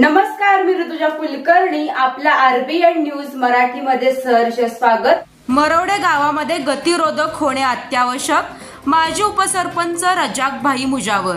नमस्कार मी ऋतुजा कुलकर्णी. आपल्या RBN news मराठीमध्ये सहर्ष स्वागत. मरवडे गावामध्ये गतिरोधक होणे अत्यावश्यक माजी उपसरपंच रजाकभाई मुजावर.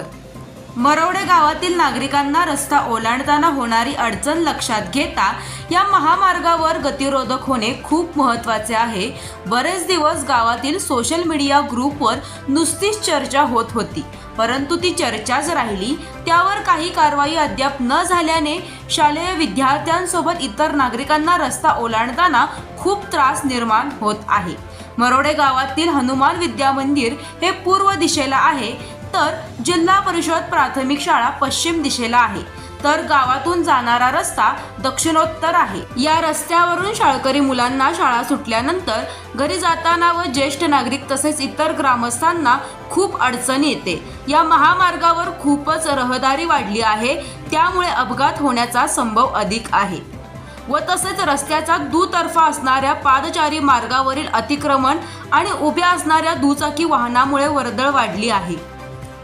मरवडे गावातील नागरिकांना रस्ता ओलांडताना होणारी अडचण लक्षात घेता या महामार्गावर गतिरोधक होणे खूप महत्त्वाचे आहे. बरेच दिवस गावातील सोशल मीडिया ग्रुपवर नुसतीच चर्चा होत होती. परंतु ती चर्चाच राहिली. त्यावर काही कारवाई अद्याप न झाल्याने शालेय विद्यार्थ्यांसोबत इतर नागरिकांना रस्ता ओलांडताना खूप त्रास निर्माण होत आहे. मरोडे गावातील हनुमान विद्या मंदिर हे पूर्व दिशेला आहे. तर जिल्हा परिषद प्राथमिक शाळा पश्चिम दिशेला आहे. तर गावातून जाणारा रस्ता दक्षिणोत्तर आहे. या रस्त्यावरून शाळकरी मुलांना शाळा सुटल्यानंतर घरी जाताना व ज्येष्ठ नागरिक तसेच इतर ग्रामस्थांना खूप अडचण येते. या महामार्गावर खूपच रहदारी वाढली आहे. त्यामुळे अपघात होण्याचा संभव अधिक आहे. व तसेच रस्त्याचा दुतर्फा असणाऱ्या पादचारी मार्गावरील अतिक्रमण आणि उभ्या असणाऱ्या दुचाकी वाहनामुळे वर्दळ वाढली आहे.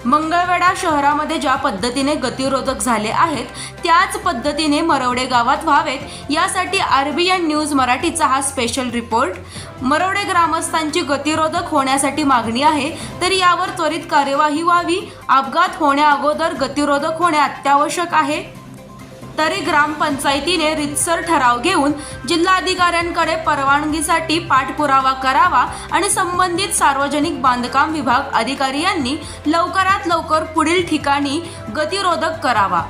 मंगळवेढा शहरामध्ये ज्या पद्धतीने गतिरोधक झाले आहेत त्याच पद्धतीने मरवडे गावात व्हावेत यासाठी आर बी एन न्यूज मराठीचा हा स्पेशल रिपोर्ट मरवडे ग्रामस्थांची गतिरोधक होण्यासाठी मागणी आहे तर यावर त्वरित कार्यवाही व्हावी. अपघात होण्याअगोदर गतिरोधक होणे अत्यावश्यक आहे. तरी ग्रामपंचायतीने रितसर ठराव घेऊन जिल्हाधिकाऱ्यांकडे परवानगीसाठी पाठपुरावा करावा आणि संबंधित सार्वजनिक बांधकाम विभाग अधिकारी यांनी लवकरात लवकर पुढील ठिकाणी गतिरोधक करावा.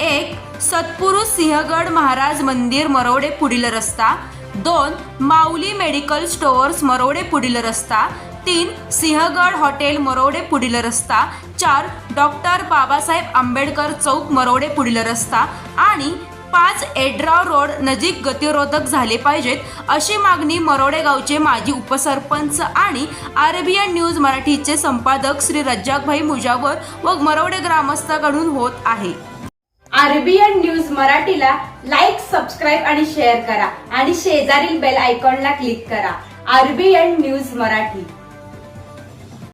एक सत्पुरुष सिंहगड महाराज मंदिर मरोडे पुढील रस्ता. दोन माऊली मेडिकल स्टोअर्स मरोडे पुढील रस्ता. तीन सिंहगड हॉटेल मरोडे पुढील रस्ता चार डॉक्टर बाबासाहेब आंबेडकर चौक मरोडे पुढील रस्ता आणि पाच एड्राव रोड नजीक गतिरोधक झाले पाहिजेत अशी मागणी मरोडे गावचे माजी उपसरपंच आणि आरबीएन न्यूज मराठीचे संपादक श्री रज्जाकभाई मुजावर व मरोडे ग्रामस्थाकडून होत आहे. आरबीएन न्यूज मराठीला लाईक सबस्क्राईब आणि शेअर करा आणि शेजारील बेल आयकॉनला क्लिक करा. RBN news Marathi.